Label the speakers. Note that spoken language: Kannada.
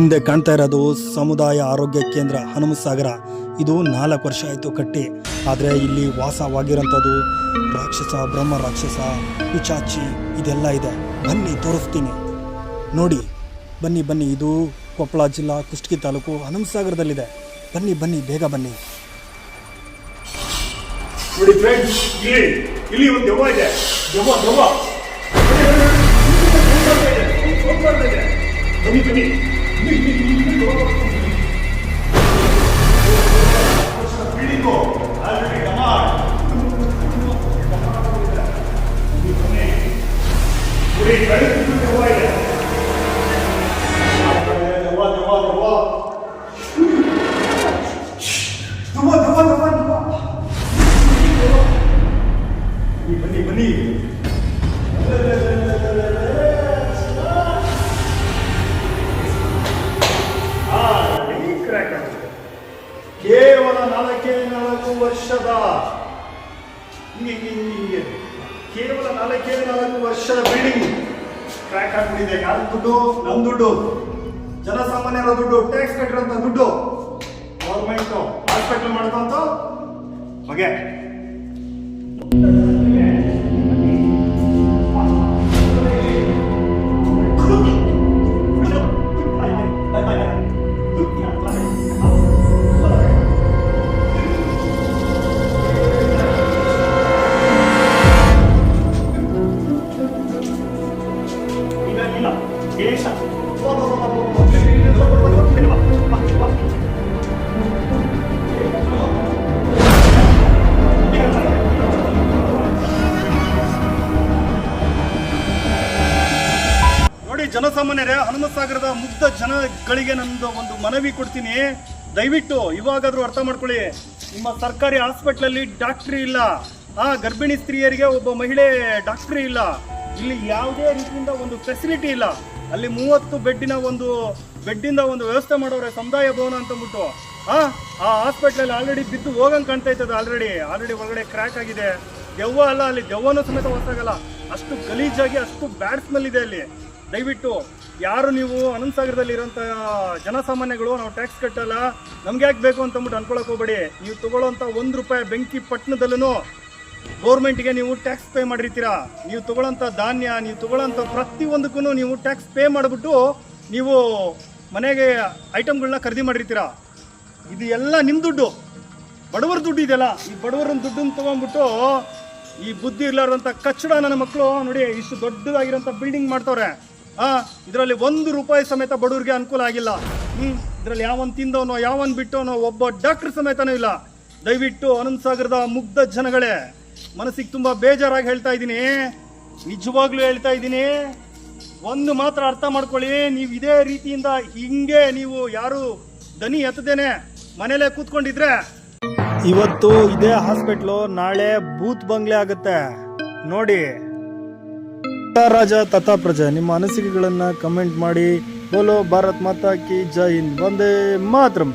Speaker 1: ಹಿಂದೆ ಕಾಣ್ತಾ ಇರೋದು ಸಮುದಾಯ ಆರೋಗ್ಯ ಕೇಂದ್ರ ಹನುಮಸಾಗರ ಇದು ನಾಲ್ಕು ವರ್ಷ ಆಯಿತು ಕಟ್ಟಿ. ಆದರೆ ಇಲ್ಲಿ ವಾಸವಾಗಿರೋಂಥದ್ದು ರಾಕ್ಷಸ, ಬ್ರಹ್ಮ ರಾಕ್ಷಸ, ಪಿಚಾಚಿ ಇದೆಲ್ಲ ಇದೆ. ಬನ್ನಿ, ತೋರಿಸ್ತೀನಿ. ನೋಡಿ, ಬನ್ನಿ ಬನ್ನಿ. ಇದು ಕೊಪ್ಪಳ ಜಿಲ್ಲಾ ಕುಷ್ಟಗಿ ತಾಲೂಕು ಹನುಮಸಾಗರದಲ್ಲಿದೆ ಬನ್ನಿ ಬನ್ನಿ, ಬೇಗ ಬನ್ನಿ.
Speaker 2: ನೋಡಿ ಇಲ್ಲಿ ಒಂದು ಇದೆ. ಬನ್ನಿ ಬನ್ನಿ. ಇಲ್ಲಿ, ನಾಲ್ಕೇ ವರ್ಷದ ಹಿಂಗೆ ಕೇವಲ ನಾಲ್ಕೇ ನಾಲ್ಕು ವರ್ಷದ ಬಿಲ್ಡಿಂಗ್ ಕ್ರ್ಯಾಕ್ ಆಗ್ಬಿಟ್ಟಿದೆ. ಯಾರ ದುಡ್ಡು? ನಮ್ ದುಡ್ಡು. ಜನಸಾಮಾನ್ಯರ ದುಡ್ಡು ಟ್ಯಾಕ್ಸ್ ಕಟ್ಟಿರೋಂಥ ದುಡ್ಡು. ಗೌರ್ಮೆಂಟ್ ಹಾಸ್ಪಿಟಲ್ ಮಾಡ್ಕೊಂತ ಬಗೆ ನೋಡಿ, ಜನಸಾಮಾನ್ಯರೇ, ಹನುಮಸಾಗರದ ಮುಗ್ಧ ಜನಗಳಿಗೆ ನಂದು ಒಂದು ಮನವಿ ಕೊಡ್ತೀನಿ. ದಯವಿಟ್ಟು ಇವಾಗಾದ್ರೂ ಅರ್ಥ ಮಾಡ್ಕೊಳ್ಳಿ. ನಿಮ್ಮ ಸರ್ಕಾರಿ ಹಾಸ್ಪಿಟ್ಲಲ್ಲಿ ಡಾಕ್ಟ್ರಿ ಇಲ್ಲ. ಆ ಗರ್ಭಿಣಿ ಸ್ತ್ರೀಯರಿಗೆ ಒಬ್ಬ ಮಹಿಳೆ ಡಾಕ್ಟ್ರಿ ಇಲ್ಲ. ಇಲ್ಲಿ ಯಾವುದೇ ರೀತಿಯಿಂದ ಒಂದು ಫೆಸಿಲಿಟಿ ಇಲ್ಲ. ಅಲ್ಲಿ ಮೂವತ್ತು ಬೆಡ್ಡಿನ ಒಂದು, ಬೆಡ್ಡಿಂದ ಒಂದು ವ್ಯವಸ್ಥೆ ಮಾಡೋರೆ ಸಮುದಾಯ ಭವನ ಅಂತ ಅಂದ್ಬಿಟ್ಟು. ಆ ಆ ಹಾಸ್ಪಿಟ್ಲಲ್ಲಿ ಆಲ್ರೆಡಿ ಬಿದ್ದು ಹೋಗಂಗೆ ಕಾಣ್ತಾ ಇತ್ತು ಆಲ್ರೆಡಿ ಆಲ್ರೆಡಿ ಒಳಗಡೆ ಕ್ರ್ಯಾಕ್ ಆಗಿದೆ. ದೆವ್ವ ಅಲ್ಲ ಅಲ್ಲಿ, ದೆವ್ವನೂ ಸಮೇತ ಹೊಸಾಗಲ್ಲ ಅಷ್ಟು ಗಲೀಜಾಗಿ, ಅಷ್ಟು ಬ್ಯಾಡ್ ಸ್ಮೆಲ್ ಇದೆ ಅಲ್ಲಿ. ದಯವಿಟ್ಟು, ಯಾರು ನೀವು ಅನಂತಸಾಗರದಲ್ಲಿ ಇರೋಂಥ ಜನಸಾಮಾನ್ಯಗಳು, ನಾವು ಟ್ಯಾಕ್ಸ್ ಕಟ್ಟಲ್ಲ, ನಮ್ಗೆ ಯಾಕೆ ಬೇಕು ಅಂತ ಅಂದ್ಬಿಟ್ಟು ಅನ್ಕೊಳಕ್ ಹೋಗ್ಬೇಡಿ. ನೀವು ತಗೊಳ್ಳೋಂಥ ಒಂದು ರೂಪಾಯಿ ಬೆಂಕಿ ಪಟ್ಟಣದಲ್ಲೂ ಗೌರ್ಮೆಂಟ್ಗೆ ನೀವು ಟ್ಯಾಕ್ಸ್ ಪೇ ಮಾಡಿರ್ತೀರಾ? ನೀವು ತಗೊಳ್ಳೋಂಥ ಧಾನ್ಯ, ನೀವು ತಗೊಳ್ಳೋಂಥ ಪ್ರತಿಯೊಂದಕ್ಕೂ ನೀವು ಟ್ಯಾಕ್ಸ್ ಪೇ ಮಾಡಿಬಿಟ್ಟು ನೀವು ಮನೆಗೆ ಐಟಮ್ಗಳನ್ನ ಖರೀದಿ ಮಾಡಿರ್ತೀರಾ? ಇದು ಎಲ್ಲ ನಿಮ್ಮ ದುಡ್ಡು. ಬಡವರ ದುಡ್ಡು ಇದೆಯಲ್ಲ, ಈ ಬಡವರ ದುಡ್ಡನ್ನು ತಗೊಂಡ್ಬಿಟ್ಟು ಈ ಬುದ್ಧಿ ಇರಲಾರ್ದಂಥ ಕಚ್ಚಡ ನನ್ನ ಮಕ್ಕಳು ನೋಡಿ ಇಷ್ಟು ದೊಡ್ಡದಾಗಿರೋಂಥ ಬಿಲ್ಡಿಂಗ್ ಮಾಡ್ತವ್ರೆ. ಹಾಂ ಇದರಲ್ಲಿ ಒಂದು ರೂಪಾಯಿ ಸಮೇತ ಬಡವ್ರಿಗೆ ಅನುಕೂಲ ಆಗಿಲ್ಲ. ಹ್ಞೂ ಇದರಲ್ಲಿ ಯಾವನ್ ತಿಂದವನೋ, ಯಾವನ್ ಬಿಟ್ಟವನೋ ಒಬ್ಬ ಡಾಕ್ಟ್ರ್ ಸಮೇತನೂ ಇಲ್ಲ. ದಯವಿಟ್ಟು ಅನಂತಸಾಗರದ ಮುಗ್ಧ ಜನಗಳೇ. ಮನಸ್ಸಿಗೆ ತುಂಬಾ ಬೇಜಾರಾಗಿ ಹೇಳ್ತಾ ಇದ್ದೀನಿ. ನಿಜವಾಗ್ಲೂ ಹೇಳ್ತಾ ಇದ್ದೀನಿ. ಒಂದು ಮಾತ್ರ ಅರ್ಥ ಮಾಡ್ಕೊಳ್ಳಿ, ನೀವು ಇದೇ ರೀತಿಯಿಂದ ಹಿಂಗೆ ನೀವು ಯಾರು ದನಿ ಎತ್ತದೇನೆ ಮನೇಲೆ ಕೂತ್ಕೊಂಡಿದ್ರೆ
Speaker 1: ಇವತ್ತು ಇದೇ ಹಾಸ್ಪಿಟ್ಲು, ನಾಳೆ ಬೂತ್ ಬಂಗ್ಲೆ ಆಗುತ್ತೆ. ನೋಡಿ. ರಾಜ ತಥಾ ಪ್ರಜಾ, ನಿಮ್ಮ ಅನಿಸಿಕೆಗಳನ್ನ ಕಮೆಂಟ್ ಮಾಡಿ. ಬೋಲೋ ಭಾರತ್ ಮಾತಾ ಕಿ ಜೈ ಹಿಂದ್. ಒಂದೇ ಮಾತ್ರಂ.